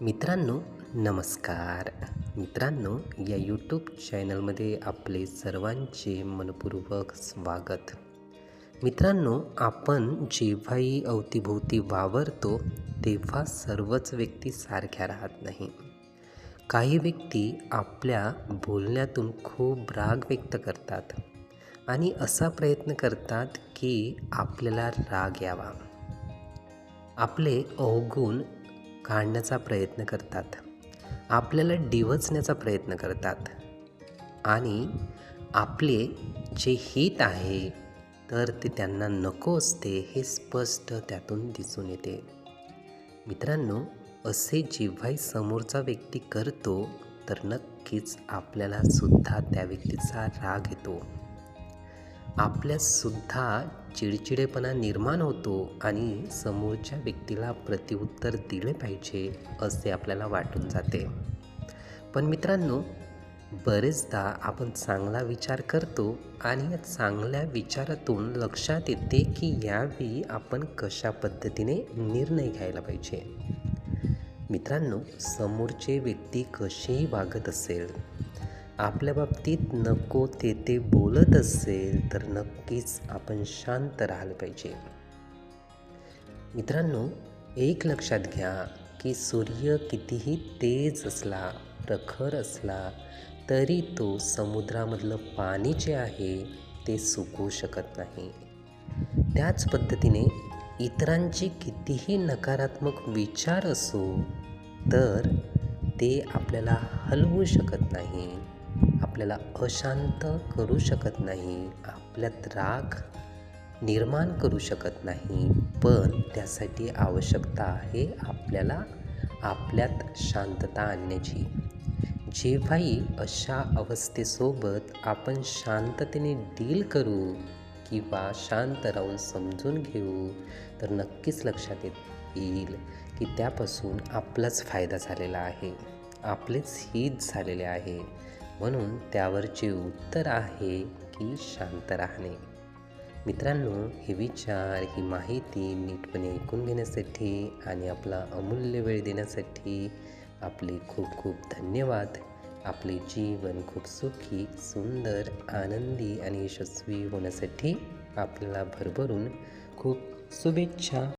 मित्रांनो नमस्कार. मित्रांनो या यूट्यूब चॅनलमध्ये आपले सर्वांचे मनपूर्वक स्वागत. मित्रांनो आपण जेव्हाही अवतीभोवती वावरतो तेव्हा सर्वच व्यक्ती सारख्या राहत नाही. काही व्यक्ती आपल्या बोलण्यातून खूप राग व्यक्त करतात आणि असा प्रयत्न करतात की आपल्याला राग यावा. आपले अवगुण काढण्याचा प्रयत्न करतात. आपल्याला डिवचण्याचा प्रयत्न करतात. आणि आपले जे हित आहे तर ते त्यांना नको असते हे स्पष्ट त्यातून दिसून येते. मित्रांनो असे जेव्हाही समोरचा व्यक्ती करतो तर नक्कीच आपल्याला सुद्धा त्या व्यक्तीचा राग येतो. आपल्यासुद्धा चिडचिडेपणा निर्माण होतो आणि समोरच्या व्यक्तीला प्रत्युत्तर दिले पाहिजे असे आपल्याला वाटून जाते. पण मित्रांनो बरेचदा आपण चांगला विचार करतो आणि या चांगल्या विचारातून लक्षात येते की यावेळी आपण कशा पद्धतीने निर्णय घ्यायला पाहिजे. मित्रांनो समोरचे व्यक्ती कशीही वागत असेल आपल्या बाबतीत नको ते ते बोलत असेल तर नक्कीच आपण शांत राहिलं पाहिजे. मित्रांनो एक लक्षात घ्या की सूर्य कितीही तेज असला प्रखर असला तरी तो समुद्रामधलं पाणी जे आहे ते सुकवू शकत नाही. त्याच पद्धतीने इतरांची कितीही नकारात्मक विचार असो तर ते आपल्याला हलवू शकत नाही. आपल्याला अशांत करू शकत नाही आपल्यात राग निर्माण करू शकत नाही पण त्यासाठी आवश्यकता आहे आपल्याला आपल्यात शांतता आणण्याची. जेव्हाही अशा अवस्थेसोबत आपण शांततेने डील करू किंवा शांत राहून समजून घेऊ तर नक्कीच लक्षात येईल की त्यापासून आपलाच फायदा झालेला आहे. आपलेच हित झालेले आहे. म्हणून त्यावरचे उत्तर आहे की शांत राहणे. मित्रांनो हे विचार ही माहिती नीटपणे ऐकून घेण्यासाठी आणि आपला अमूल्य वेळ देण्यासाठी आपले खूप खूप धन्यवाद. आपले जीवन खूप सुखी सुंदर आनंदी आणि यशस्वी होण्यासाठी आपल्याला भरभरून खूप शुभेच्छा.